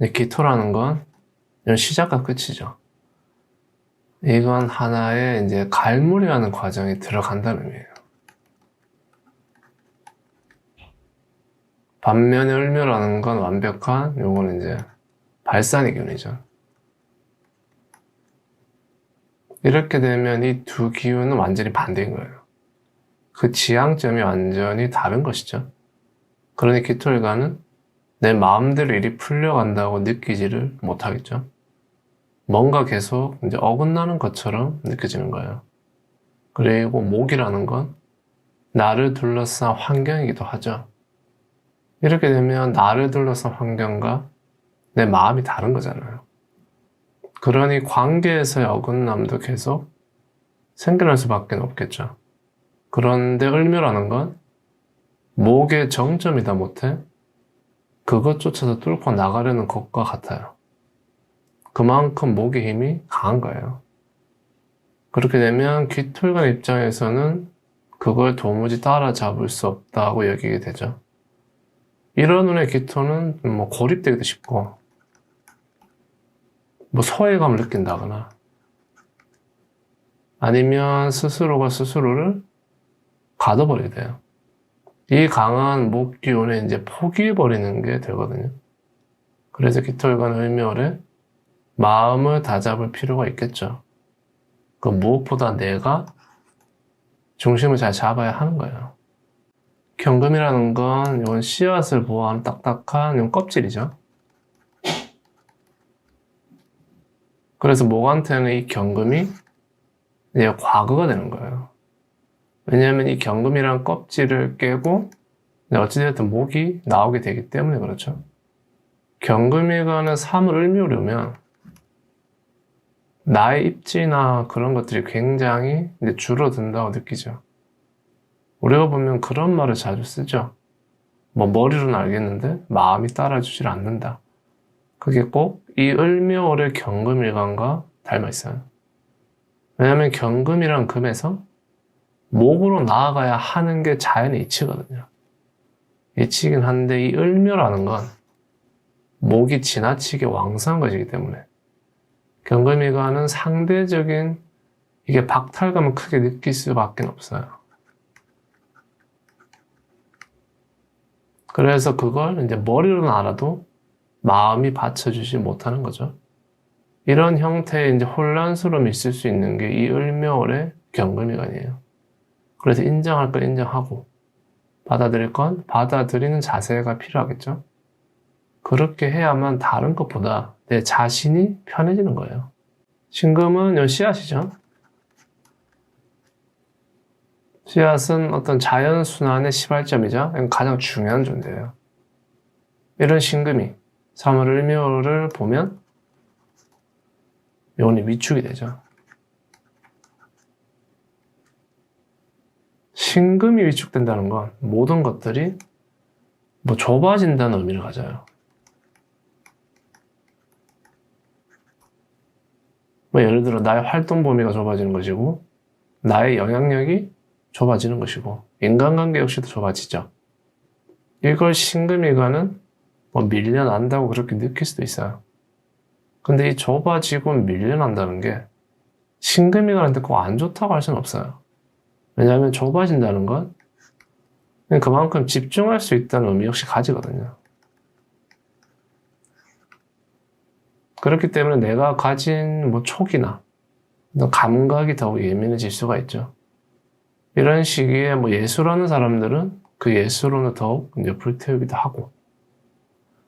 기토라는 건 이런 시작과 끝이죠. 이건 하나의 이제 갈무리하는 과정이 들어간다는 의미예요. 반면에 을묘라는 건 완벽한, 요거는 이제 발산의 기운이죠. 이렇게 되면 이 두 기운은 완전히 반대인 거예요. 그 지향점이 완전히 다른 것이죠. 그러니 기토일가는 내 마음대로 일이 풀려간다고 느끼지를 못하겠죠. 뭔가 계속 이제 어긋나는 것처럼 느껴지는 거예요. 그리고 목이라는 건 나를 둘러싼 환경이기도 하죠. 이렇게 되면 나를 둘러싼 환경과 내 마음이 다른 거잖아요. 그러니 관계에서의 어긋남도 계속 생겨날 수밖에 없겠죠. 그런데 을묘라는 건 목의 정점이다 못해 그것조차도 뚫고 나가려는 것과 같아요. 그만큼 목의 힘이 강한 거예요. 그렇게 되면 귀털관 입장에서는 그걸 도무지 따라잡을 수 없다고 여기게 되죠. 이런 눈의 기토는 뭐 고립되기도 쉽고, 뭐 소외감을 느낀다거나, 아니면 스스로가 스스로를 가둬버리게 돼요. 이 강한 목 기운에 이제 포기해버리는 게 되거든요. 그래서 기토일관 을묘에 마음을 다잡을 필요가 있겠죠. 그 무엇보다 내가 중심을 잘 잡아야 하는 거예요. 경금이라는 건 이건 씨앗을 보호하는 딱딱한 이건 껍질이죠. 그래서 목한테는 이 경금이 과거가 되는 거예요. 왜냐하면 이 경금이란 껍질을 깨고 어찌됐든 목이 나오게 되기 때문에 그렇죠. 경금이가는 삶을 을묘려면 나의 입지나 그런 것들이 굉장히 줄어든다고 느끼죠. 우리가 보면 그런 말을 자주 쓰죠. 뭐 머리로는 알겠는데 마음이 따라주질 않는다. 그게 꼭 이 을묘월의 경금일간과 닮아 있어요. 왜냐하면 경금이란 금에서 목으로 나아가야 하는 게 자연의 이치거든요. 이치긴 한데 이 을묘라는 건 목이 지나치게 왕성한 것이기 때문에 경금이가는 상대적인 이게 박탈감을 크게 느낄 수밖에 없어요. 그래서 그걸 이제 머리로는 알아도 마음이 받쳐주지 못하는 거죠. 이런 형태의 이제 혼란스러움이 있을 수 있는 게 이 을묘월의 경금이간이에요. 그래서 인정할 건 인정하고 받아들일 건 받아들이는 자세가 필요하겠죠. 그렇게 해야만 다른 것보다 내 자신이 편해지는 거예요. 신금은 요 씨앗이죠. 씨앗은 어떤 자연순환의 시발점이자 가장 중요한 존재예요. 이런 신금이 3월 을묘를 보면 요원이 위축이 되죠. 신금이 위축된다는 건 모든 것들이 뭐 좁아진다는 의미를 가져요. 뭐 예를 들어 나의 활동 범위가 좁아지는 것이고 나의 영향력이 좁아지는 것이고 인간관계 역시도 좁아지죠. 이걸 신금이가는 뭐 밀려난다고 그렇게 느낄 수도 있어요. 근데 이 좁아지고 밀려난다는 게 신금이가한테 꼭 안 좋다고 할 수는 없어요. 왜냐하면 좁아진다는 건 그만큼 집중할 수 있다는 의미 역시 가지거든요. 그렇기 때문에 내가 가진 뭐 촉이나 감각이 더욱 예민해질 수가 있죠. 이런 시기에 뭐 예술하는 사람들은 그 예술로는 더욱 이제 불태우기도 하고,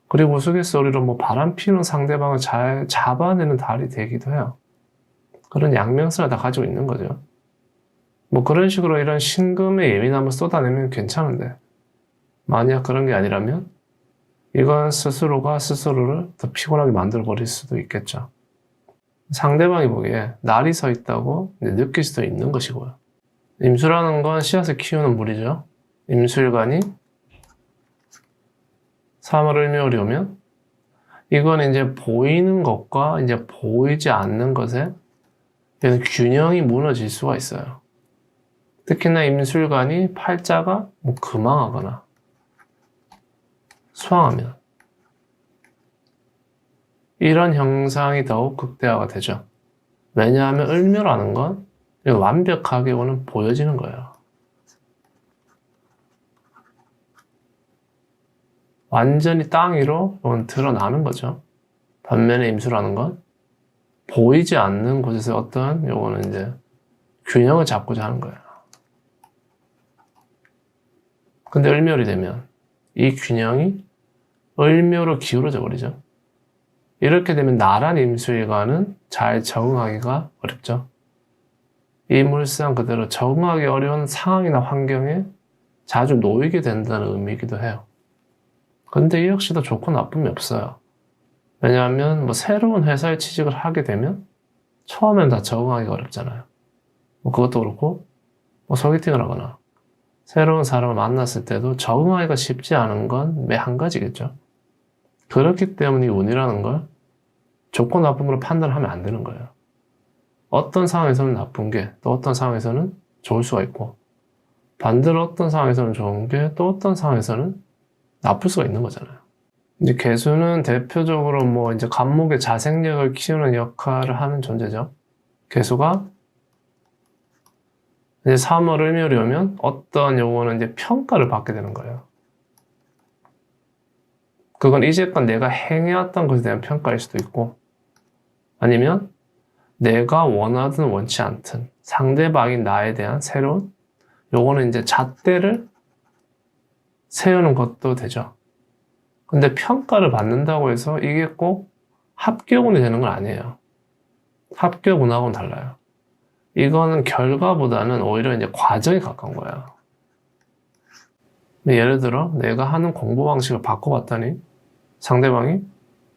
그리고 우스갯소리로 뭐 바람 피는 상대방을 잘 잡아내는 달이 되기도 해요. 그런 양면성을 다 가지고 있는 거죠. 뭐 그런 식으로 이런 신금의 예민함을 쏟아내면 괜찮은데, 만약 그런 게 아니라면, 이건 스스로가 스스로를 더 피곤하게 만들어 버릴 수도 있겠죠. 상대방이 보기에 날이 서 있다고 느낄 수도 있는 것이고요. 임수라는 건 씨앗을 키우는 물이죠. 임술관이 3월 을묘월이 오면 이건 이제 보이는 것과 이제 보이지 않는 것에 균형이 무너질 수가 있어요. 특히나 임술관이 팔자가 뭐 금왕하거나 수왕하면 이런 형상이 더욱 극대화가 되죠. 왜냐하면 을묘라는 건 완벽하게 오는 보여지는 거예요. 완전히 땅 위로 드러나는 거죠. 반면에 임수라는 건 보이지 않는 곳에서 어떤 요거는 이제 균형을 잡고자 하는 거예요. 근데 을묘이 되면 이 균형이 을묘로 기울어져 버리죠. 이렇게 되면 나란 임수일과는 잘 적응하기가 어렵죠. 이 물상 그대로 적응하기 어려운 상황이나 환경에 자주 놓이게 된다는 의미이기도 해요. 근데 이 역시도 좋고 나쁨이 없어요. 왜냐하면 뭐 새로운 회사에 취직을 하게 되면 처음엔 다 적응하기가 어렵잖아요. 뭐 그것도 그렇고 뭐 소개팅을 하거나 새로운 사람을 만났을 때도 적응하기가 쉽지 않은 건 매 한 가지겠죠. 그렇기 때문에 이 운이라는 걸 좋고 나쁨으로 판단하면 안 되는 거예요. 어떤 상황에서는 나쁜 게 또 어떤 상황에서는 좋을 수가 있고 반대로 어떤 상황에서는 좋은 게 또 어떤 상황에서는 나쁠 수가 있는 거잖아요. 이제 개수는 대표적으로 뭐 이제 간목의 자생력을 키우는 역할을 하는 존재죠. 개수가 이제 3월 을묘이 오면 어떤 요거는 이제 평가를 받게 되는 거예요. 그건 이제껏 내가 행해왔던 것에 대한 평가일 수도 있고 아니면 내가 원하든 원치 않든 상대방이 나에 대한 새로운 요거는 이제 잣대를 세우는 것도 되죠. 근데 평가를 받는다고 해서 이게 꼭 합격운이 되는 건 아니에요. 합격운하고는 달라요. 이거는 결과보다는 오히려 이제 과정에 가까운 거예요. 예를 들어 내가 하는 공부 방식을 바꿔봤더니 상대방이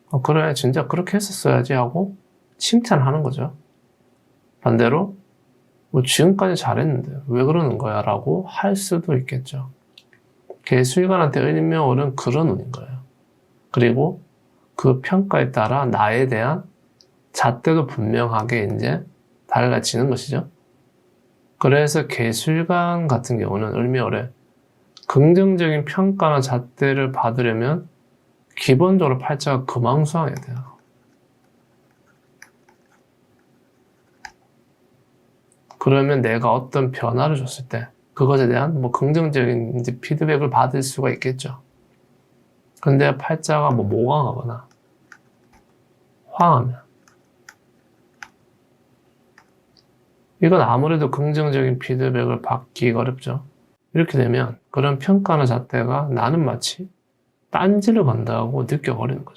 어, 그래 진짜 그렇게 했었어야지 하고 칭찬하는 거죠. 반대로 뭐 지금까지 잘했는데 왜 그러는 거야 라고 할 수도 있겠죠. 개수일관한테 을묘월은 그런 운인 거예요. 그리고 그 평가에 따라 나에 대한 잣대도 분명하게 이제 달라지는 것이죠. 그래서 개수일관 같은 경우는 을묘월에 긍정적인 평가나 잣대를 받으려면 기본적으로 팔자가 금왕수왕해야 돼요. 그러면 내가 어떤 변화를 줬을 때 그것에 대한 뭐 긍정적인 이제 피드백을 받을 수가 있겠죠. 근데 팔자가 뭐 모강하거나 황하면 이건 아무래도 긍정적인 피드백을 받기가 어렵죠. 이렇게 되면 그런 평가나 잣대가 나는 마치 딴지를 건다고 느껴버리는 거죠.